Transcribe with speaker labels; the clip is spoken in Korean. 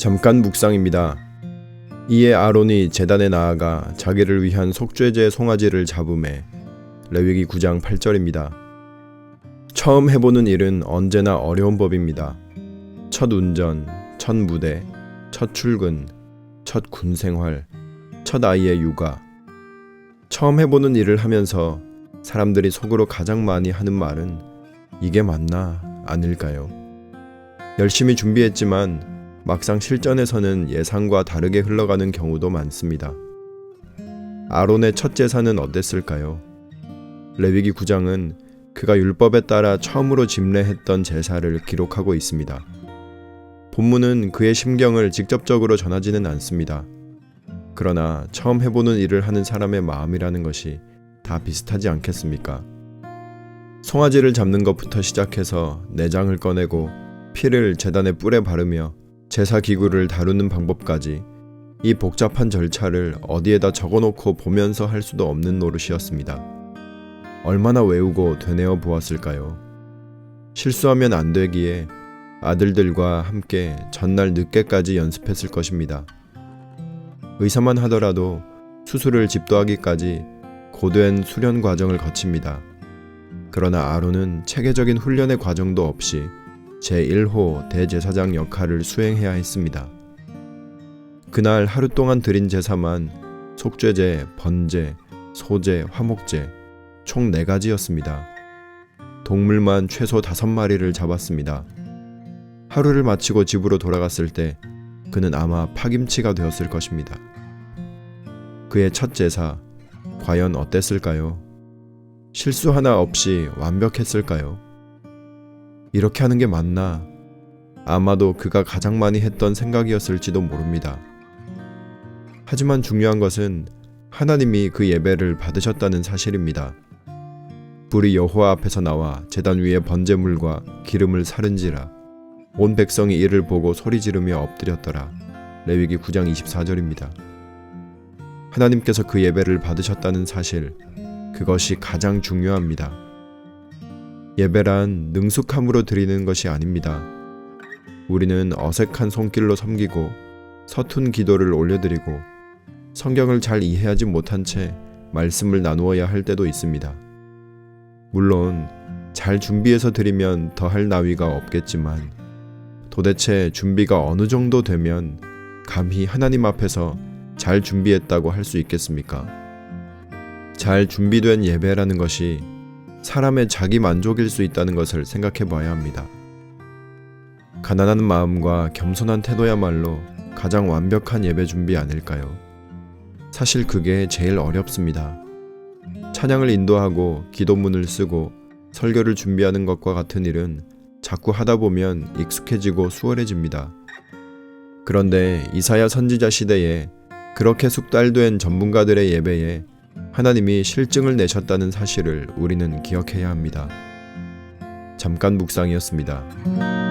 Speaker 1: 잠깐 묵상입니다. 이에 아론이 제단에 나아가 자기를 위한 속죄제 송아지를 잡음에 레위기 9장 8절입니다. 처음 해보는 일은 언제나 어려운 법입니다. 첫 운전, 첫 무대, 첫 출근, 첫 군생활, 첫 아이의 육아. 처음 해보는 일을 하면서 사람들이 속으로 가장 많이 하는 말은 이게 맞나 아닐까요? 열심히 준비했지만 막상 실전에서는 예상과 다르게 흘러가는 경우도 많습니다. 아론의 첫 제사는 어땠을까요? 레위기 9장은 그가 율법에 따라 처음으로 집례했던 제사를 기록하고 있습니다. 본문은 그의 심경을 직접적으로 전하지는 않습니다. 그러나 처음 해보는 일을 하는 사람의 마음이라는 것이 다 비슷하지 않겠습니까? 송아지를 잡는 것부터 시작해서 내장을 꺼내고 피를 재단에 뿔에 바르며 제사 기구를 다루는 방법까지 이 복잡한 절차를 어디에다 적어놓고 보면서 할 수도 없는 노릇이었습니다. 얼마나 외우고 되뇌어 보았을까요? 실수하면 안 되기에 아들들과 함께 전날 늦게까지 연습했을 것입니다. 의사만 하더라도 수술을 집도하기까지 고된 수련 과정을 거칩니다. 그러나 아론은 체계적인 훈련의 과정도 없이 제1호 대제사장 역할을 수행해야 했습니다. 그날 하루 동안 드린 제사만 속죄제, 번제, 소제, 화목제 총 4가지였습니다. 동물만 최소 5마리를 잡았습니다. 하루를 마치고 집으로 돌아갔을 때 그는 아마 파김치가 되었을 것입니다. 그의 첫 제사 과연 어땠을까요? 실수 하나 없이 완벽했을까요? 이렇게 하는 게 맞나? 아마도 그가 가장 많이 했던 생각이었을지도 모릅니다. 하지만 중요한 것은 하나님이 그 예배를 받으셨다는 사실입니다. 불이 여호와 앞에서 나와 제단 위에 번제물과 기름을 사른지라 온 백성이 이를 보고 소리 지르며 엎드렸더라. 레위기 9장 24절입니다. 하나님께서 그 예배를 받으셨다는 사실 그것이 가장 중요합니다. 예배란 능숙함으로 드리는 것이 아닙니다. 우리는 어색한 손길로 섬기고 서툰 기도를 올려드리고 성경을 잘 이해하지 못한 채 말씀을 나누어야 할 때도 있습니다. 물론 잘 준비해서 드리면 더할 나위가 없겠지만 도대체 준비가 어느 정도 되면 감히 하나님 앞에서 잘 준비했다고 할 수 있겠습니까? 잘 준비된 예배라는 것이 사람의 자기 만족일 수 있다는 것을 생각해 봐야 합니다. 가난한 마음과 겸손한 태도야말로 가장 완벽한 예배 준비 아닐까요? 사실 그게 제일 어렵습니다. 찬양을 인도하고 기도문을 쓰고 설교를 준비하는 것과 같은 일은 자꾸 하다 보면 익숙해지고 수월해집니다. 그런데 이사야 선지자 시대에 그렇게 숙달된 전문가들의 예배에 하나님이 실증을 내셨다는 사실을 우리는 기억해야 합니다. 잠깐 묵상이었습니다.